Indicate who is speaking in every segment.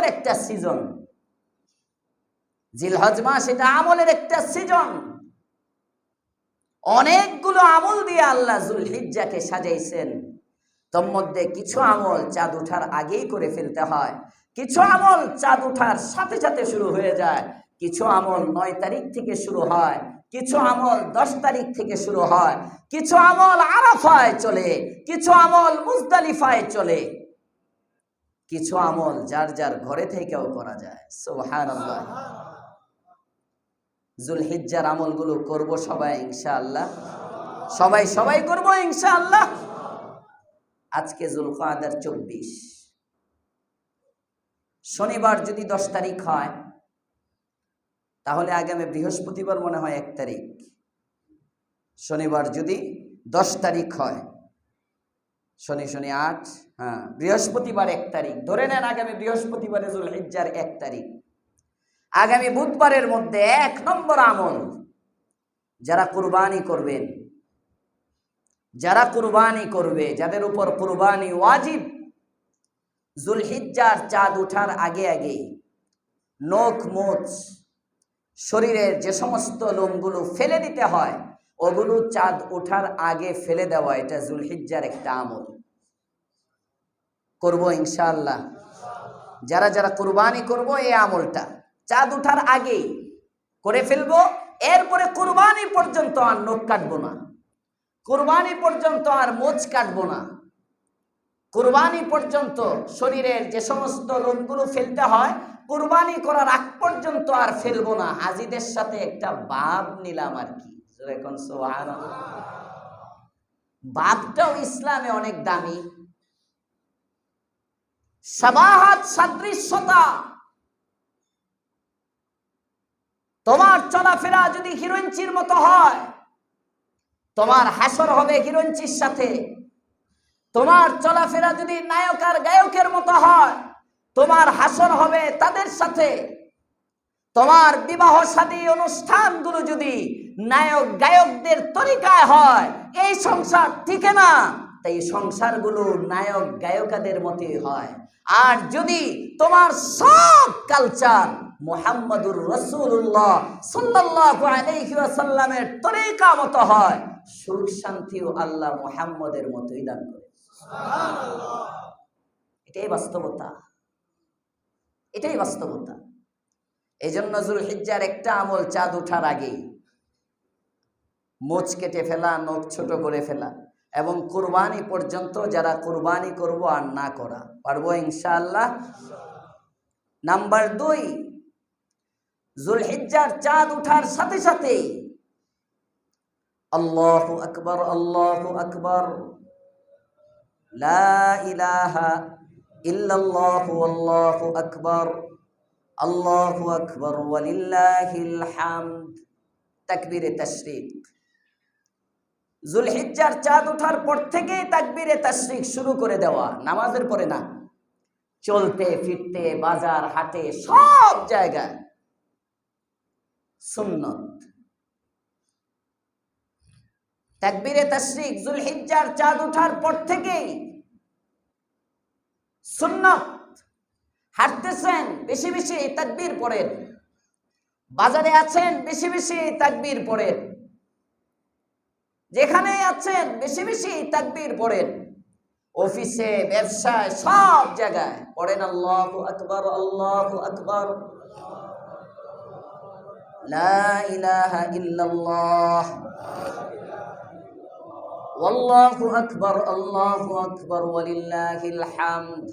Speaker 1: আমলের একটা সিজন জিলহজ মাস এটা আমলের একটা সিজন অনেকগুলো আমল দিয়ে আল্লাহ জুলহিজ্জাকে সাজাইছেন। তোর মধ্যে কিছু আমল চাঁদ ওঠার আগেই করে ফেলতে হয়। কিছু আমল চাঁদ ওঠার সাথে সাথে শুরু হয়ে যায়। কিছু আমল নয় তারিখ থেকে শুরু হয়। কিছু আমল দশ তারিখ থেকে শুরু হয়। কিছু আমল আরাফায় চলে। কিছু আমল মুজদালিফায় চলে। কিছু আমল যার যার ঘরে থেকেও করা যায়। সুবহানাল্লাহ। জুলহিজ্জার আমলগুলো করব সবাই, ইনশাআল্লাহ। সবাই সবাই করব, ইনশাআল্লাহ। আজকে জুলকাদার চব্বিশ। শনিবার যদি দশ তারিখ হয়, তাহলে আগামী বৃহস্পতিবার মনে হয় এক তারিখ। শনিবার যদি দশ তারিখ হয় শনি শনি আট হ্যাঁ বৃহস্পতিবার এক তারিখ। ধরে নেন আগামী বৃহস্পতিবারে জুলহিজ্জার এক তারিখ। আগামী বুধবারের মধ্যে এক নম্বর আমল। যারা কুরবানি করবেন, যারা কুরবানি করবে, যাদের উপর কুরবানি ওয়াজিব, জুলহিজ্জার চাঁদ ওঠার আগে আগে নখ মোচ, শরীরের যে সমস্ত লোমগুলো ফেলে দিতে হয় ওগুলো চাঁদ ওঠার আগে ফেলে দেওয়া, এটা জুলহিজ্জার একটা আমল। করব ইনশাআল্লাহ। যারা যারা কুরবানি করব, এই আমলটা। চাঁদ ওঠার আগেই করে ফেলব, এরপরে কুরবানি পর্যন্ত আর নখ কাটবো না। কুরবানি পর্যন্ত আর মোচ কাটবো না। কোরবানি পর্যন্ত শরীরের যে সমস্ত লোমগুলো ফেলতে হয়, কোরবানি করার আগ পর্যন্ত আর ফেলব না। হাজিদের সাথে একটা বাপ নিলাম আর কি। বাপটাও ইসলামে অনেক দামি। সাবাহাত সাদৃশ্যতা। তোমার চলাফেরা যদি হিরোইনচির মতো হয়, তোমার হাসর হবে হিরোইনচির সাথে। তোমার চলাফেরা যদি নায়ক আর গায়কের মতো হয়, তোমার হাসর হবে তাদের সাথে। তোমার বিবাহ সাদী অনুষ্ঠানগুলো যদি নায়ক গায়কদের তরিকায় হয়। এই সংসার টিকে না। তাই সংসারগুলো নায়ক গায়কাদের মতোই হয়। আর যদি তোমার সব কালচার মোহাম্মদুর রসুল্লাহ আলাইহি তরিকা মতো হয়, সুখ শান্তিও আল্লাহ মোহাম্মদের মতোই দান করে। এটাই বাস্তবতা। এটাই বাস্তবতা। এই জন্য জুলহিজ্জার একটা আমল চাঁদ ওঠার আগেই মোচ কেটে ফেলা, নখ ছোট করে ফেলা। এবং কুরবানি পর্যন্ত যারা কুরবানি করব আর না করা। পারব ইনশাআল্লাহ? নাম্বার দুই, জুলহিজ্জার চাঁদ উঠার সাথে সাথে আল্লাহ আকবর আল্লাহ আকবর। আল্লাহু আকবর। আল্লাহু আকবর তাশরিক। জুলহিজ্জার চাঁদ ওঠার পর থেকেই তাকবিরে তাশরিক শুরু করে দেওয়া, নামাজের পরে না। চলতে, ফিরতে, বাজার, হাটে, সব জায়গায় সুন্নত। তাকবীরে তাশরিক জুলহিজ্জার চাঁদ ওঠার পর থেকেই সুন্নত। হাঁটতেছেন, বেশি বেশি তাকবীর পড়েন। বাজারে আছেন, বেশি বেশি তাকবীর পড়েন। যেখানে আছেন বেশি বেশি তাকবীর পড়েন অফিসে ব্যবসায় সব জায়গায় পড়েন আল্লাহ আকবর আল্লাহ আকবর লা ইলাহা ইল্লাল্লাহ والله أكبر الله أكبر ولله الحمد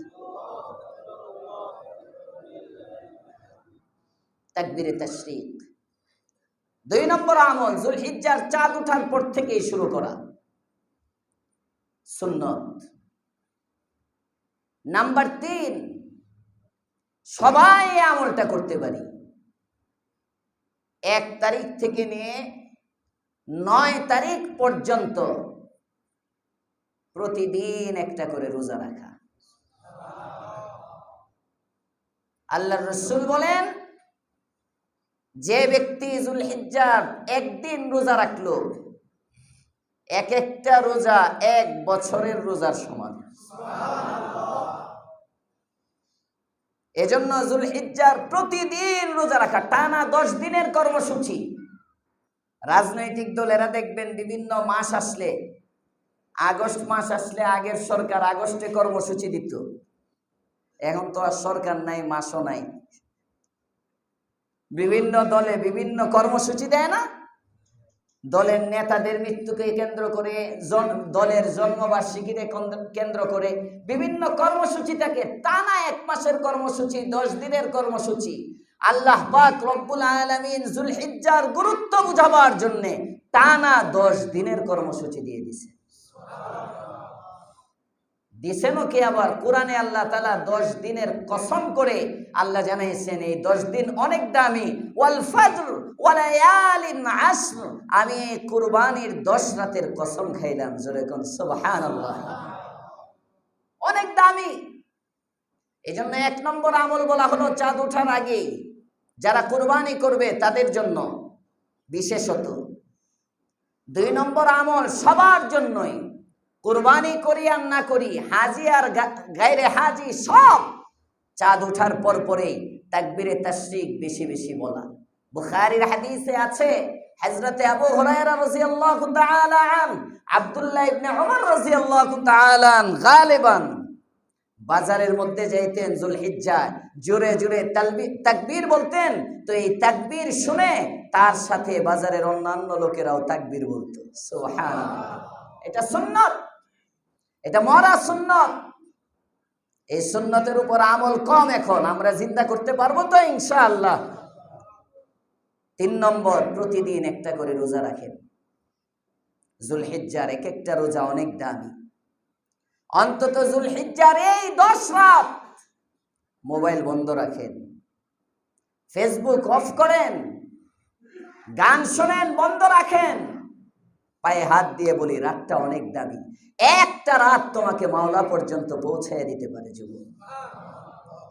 Speaker 1: তাকবীরে তাশরিক দুই নম্বর আমল জুলহিজ্জার চাঁদ উঠার পর থেকেই শুরু করা। সুন্নত। নাম্বার তিন, সবাই আমলটা করতে পারি। এক তারিখ থেকে নিয়ে নয় তারিখ পর্যন্ত প্রতিদিন একটা করে রোজা রাখা। আল্লাহ রসুল বলেন যে ব্যক্তি জুলহিজ্জার একদিন রোজা রাখল, এক একটা রোজা এক বছরের রোজার সমান। এজন্য জুল হিজ্জার প্রতিদিন রোজা রাখা, টানা দশ দিনের কর্মসূচি। রাজনৈতিক দলেরা দেখবেন বিভিন্ন মাস আসলে, আগস্ট মাস আসলে আগের সরকার আগস্টে কর্মসূচি দিত। এখন তো আর সরকার নাই, মাসও নাই। বিভিন্ন দলে বিভিন্ন কর্মসূচি দেয় না? দলের নেতাদের মৃত্যুকে কেন্দ্র করে দলের জন্মবার্ষিকীতে কেন্দ্র করে বিভিন্ন কর্মসূচি থাকে। টানা এক মাসের কর্মসূচি, দশ দিনের কর্মসূচি। আল্লাহ পাক রব্বুল আলামিন জুলহিজ্জার গুরুত্ব বুঝাবার জন্য টানা দশ দিনের কর্মসূচি দিয়ে দিছে। দিছেনও কি আবার কোরআনে আল্লাহ তালা দশ দিনের কসম করে আল্লাহ জানাইছেন, এই দশ দিন অনেক দামি। ওয়াল ফাজর আমি এই কুরবানির দশ রাতের কসম খাইলাম, জোরে কোন অনেক দামি। এই জন্য এক নম্বর আমল বলা হলো চাঁদ ওঠার আগে যারা কুরবানি করবে তাদের জন্য বিশেষত। দুই নম্বর আমল সবার জন্যই। কুরবানি করি আর না করি, হাজি আর গা- গায়রে হাজি সব চাঁদ ওঠার পর পরেই তাকবিরে তাশরিক বেশি বেশি বলা। বুখারীর হাদিসে আছে, হযরতে আবু হুরায়রা রাদিয়াল্লাহু তাআলা আন, আব্দুল্লাহ ইবনে ওমর রাদিয়াল্লাহু তাআলা আন, গালিবান বাজারের মধ্যে যাইতেন জুলহিজ্জা, জোরে জোরে তাকবীর বলতেন। তো এই তাকবীর শুনে তার সাথে বাজারের অন্যান্য লোকেরাও তাকবীর বলতো। সুবহানাল্লাহ। এটা সুন্নত। এটা মরা সুন্নত। এই সুন্নতের উপর আমল কম এখন, আমরা চিন্তা করতে পারব তো ইনশাআল্লাহ। তিন নম্বর, প্রতিদিন একটা করে রোজা রাখেন। জুলহিজ্জার এক একটা রোজা অনেক দামি। অন্তত জুলহিজ্জার এই দশ রাত মোবাইল বন্ধ রাখেন। ফেসবুক অফ করেন। গান শোনেন, বন্ধ রাখেন। পায়ে হাত দিয়ে বলি, রাতটা অনেক দামি। একটা রাত তোমাকে মাওলা পর্যন্ত পৌঁছায় দিতে পারে যুবক।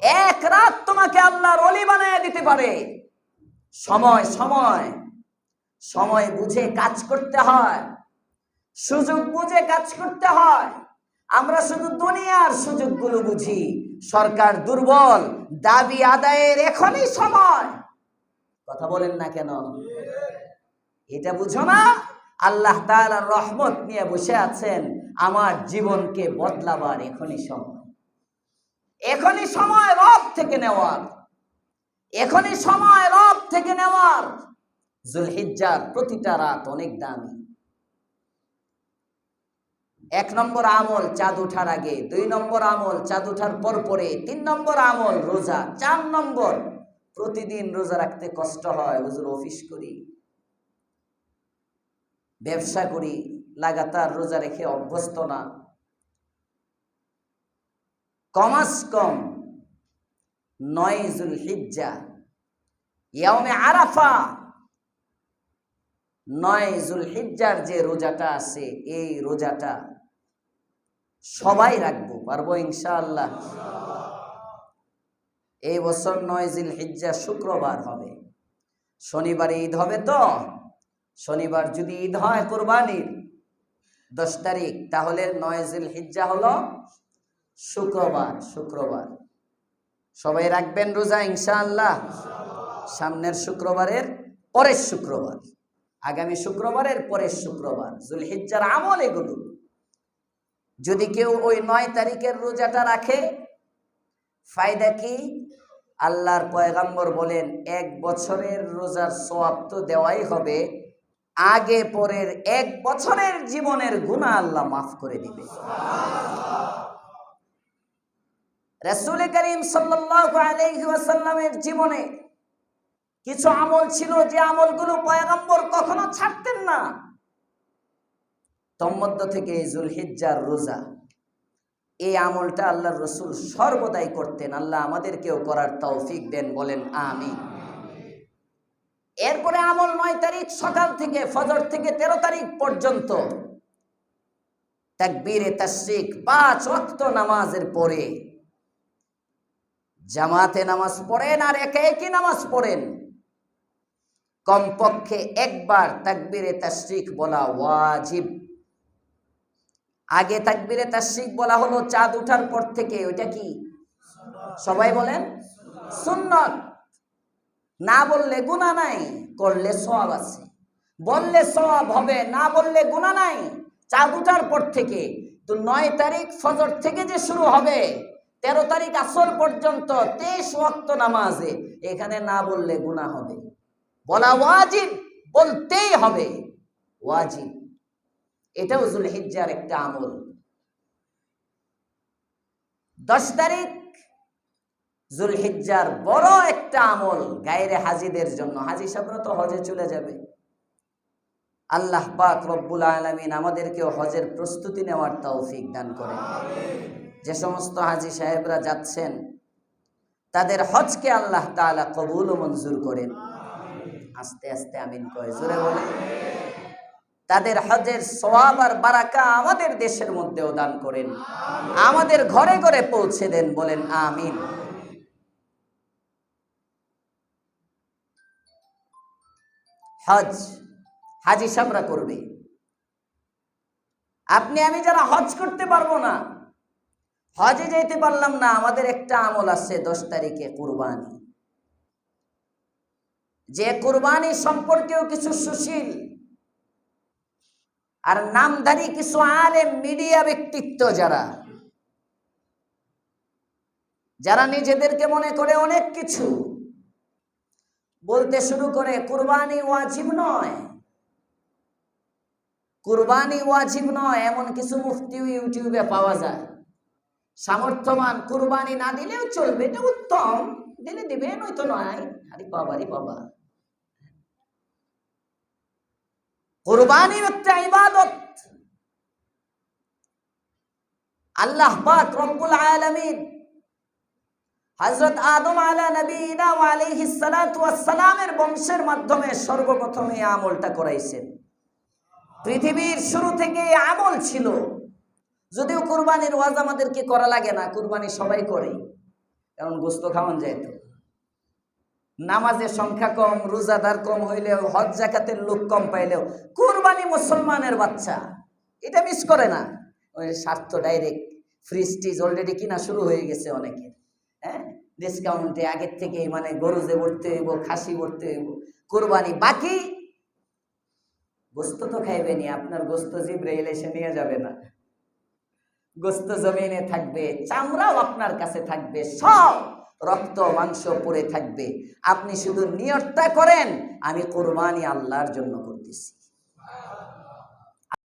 Speaker 1: এক রাত তোমাকে আল্লাহর অলি বানায় দিতে পারে। সময় সময়। সময় বুঝে কাজ করতে হয়। সুযোগ বুঝে কাজ করতে হয়। আমরা শুধু দুনিয়ার সুযোগগুলো বুঝি। সরকার দুর্বল, দাবি আদায়ের এখনই সময়। কথা বলেন না কেন? এটা বুঝো না? আল্লাহ তাআলার রহমত নিয়ে বসে আছেন, আমার জীবনকে বদলাবার এখনই সময়। এখনই সময় রব থেকে নেওয়ার। এখনই সময় রব থেকে নেওয়ার। জুলহিজ্জার প্রতিটা রাত অনেক দামি। এক নম্বর আমল চাঁদ ওঠার আগে, দুই নম্বর আমল চাঁদ ওঠার পর পরে, তিন নম্বর আমল রোজা, চার নম্বর প্রতিদিন রোজা রাখতে কষ্ট হয়, হুজুর অফিস করি। ব্যবসা করি, লাগাতার রোজা রেখে অভ্যস্ত না। কমাস কম, নয় জুল হিজ্জা ইয়ামে আরাফা, নয় জুল হিজ্জার যে রোজাটা আছে, এই রোজাটা সবাই রাখব, পারব ইনশাআল্লাহ। এই বছর নয় জিল হিজ্জা শুক্রবার হবে। শনিবার ঈদ হবে তো? শনিবার যদি ঈদ হয় কোরবানির, দশ তারিখ, তাহলে নয় জিল হিজ্জা হলো শুক্রবার শুক্রবার। সবাই রাখবেন রোজা, ইনশাআল্লাহ। সামনের শুক্রবারের পরের শুক্রবার, আগামী শুক্রবারের পরের শুক্রবার, জুলহিজ্জার আমল এগুলো। যদি কেউ ওই নয় তারিখের রোজাটা রাখে, ফায়দা কি? আল্লাহর পয়গাম্বর বলেন, এক বছরের রোজার সোয়াব তো দেওয়াই হবে। আগে পরের এক বছরের জীবনের গুণা আল্লাহ মাফ করে দিবে। রাসূল করিম সাল্লাল্লাহু আলাইহি জীবনে কিছু আমল ছিল যে আমলগুলো পয়গম্বর কখনো ছাড়তেন না। তন্মধ্য থেকে জুলহিজ্জার রোজা, এই আমলটা আল্লাহর রসুল সর্বদাই করতেন। আল্লাহ আমাদেরকেও করার তৌফিক দেন, বলেন আমি এরপরে আমল নয় তারিখ, সকাল থেকে ফজর থেকে তেরো তারিখ পর্যন্ত। তাকবীরে তাশরিক পাঁচ ওয়াক্ত নামাজের পরে। জামাতে নামাজ পড়েন আর একে একই নামাজ পড়েন। কমপক্ষে একবার তাকবীরে তাশরিক বলা ওয়াজিব। আগে তাকবীরে তাশরিক বলা হলো চাঁদ উঠার পর থেকে, ওইটা কি? সবাই বলেন? সুন্নত। না বললে গুণা নাই, করলে সওয়াব আছে। বললে সওয়াব হবে, না বললে গুণা নাই। চাঁদ উঠার পর থেকে, তো নয় তারিখ ফজর থেকে যে শুরু হবে, তেরো তারিখ আসর পর্যন্ত তেইশ ওয়াক্ত নামাজে, এখানে না বললে গুণা হবে। বলা ওয়াজিব, বলতেই হবে। ওয়াজিব। এটাও জুলহিজ্জার একটা আমল। দশ তারিখ জুলহিজ্জার বড় একটা আমল গায়েরে হাজিদের জন্য। হাজি সাহেবরা তো হজে চলে যাবে। আল্লাহ পাক রব্বুল আলমিন আমাদেরকেও হজের প্রস্তুতি নেওয়ার তৌফিক দান করেন। যে সমস্ত হাজি সাহেবরা যাচ্ছেন তাদের হজকে আল্লাহ তাআলা কবুল ও মঞ্জুর করেন। আস্তে আস্তে আমিন কয় জোরে বলে তাদের হজের সওয়াব আর বারাকা আমাদের দেশের মধ্যেও দান করেন। আমাদের ঘরে ঘরে পৌঁছে দেন বলেন আমিন। হজ, হাজি সাবরা করবে। আপনি, আমি যারা হজ করতে পারব না, হজে যেতে পারলাম না, আমাদের একটা আমল আছে দশ তারিখে কুরবানি। যে কুরবানি সম্পর্কেও কিছু সুশীল আর নামধারী কিছু আলেম, মিডিয়া ব্যক্তিত্ব যারা যারা নিজেদেরকে মনে করে অনেক কিছু বলতে শুরু করে, কুরবানি ওয়াজিব নয়। কুরবানি ওয়াজিব নয়, এমন কিছু মুফতি ইউটিউবে পাওয়া যায়। সামর্থ্যবান কুরবানি না দিলেও চলবে, এটা উত্তম। দিলে দিবে নয়তো নয়। আরে বাবা রে বাবা। কুরবানি একটা ইবাদত। আল্লাহ পাক রব্বুল আলামিন হযরত আদম আলা নবীনা ওয়া আলাইহিস সালাতু ওয়াস সালামের বংশের মাধ্যমে সর্বপ্রথম এই আমলটা করাইছেন। পৃথিবীর শুরু থেকে আমল ছিল। যদিও কুরবানির ওয়াজ আমাদেরকে করা লাগে না, কুরবানি সবাই করে। কারণ গোস্ত খাওয়ান যায় তো। নামাজের সংখ্যা কম, রোজাদার কম হইলেও, হজ জাকাতের লোক কম পাইলেও, কুরবানি মুসলমানের বাচ্চা। এটা মিস করে না। ওই স্বার্থ ডাইরেক্ট ফ্রিজ টিজ অলরেডি কিনা শুরু হয়ে গেছে অনেকের। ডিসকাউন্টে আগের থেকে মানে গরু যে ভরতে হইব, খাসি ভরতে হইব, কোরবানি বাকি, গোস্ত তো খাইবেনি আপনার গোস্ত জিব্রাইল এসে নিয়ে যাবে না। গোস্ত জমিনে থাকবে, চামড়াও আপনার কাছে থাকবে, সব রক্ত, মাংস পড়ে থাকবে। আপনি শুধু নিয়তটা করেন, আমি কোরবানি আল্লাহর জন্য করতেছি।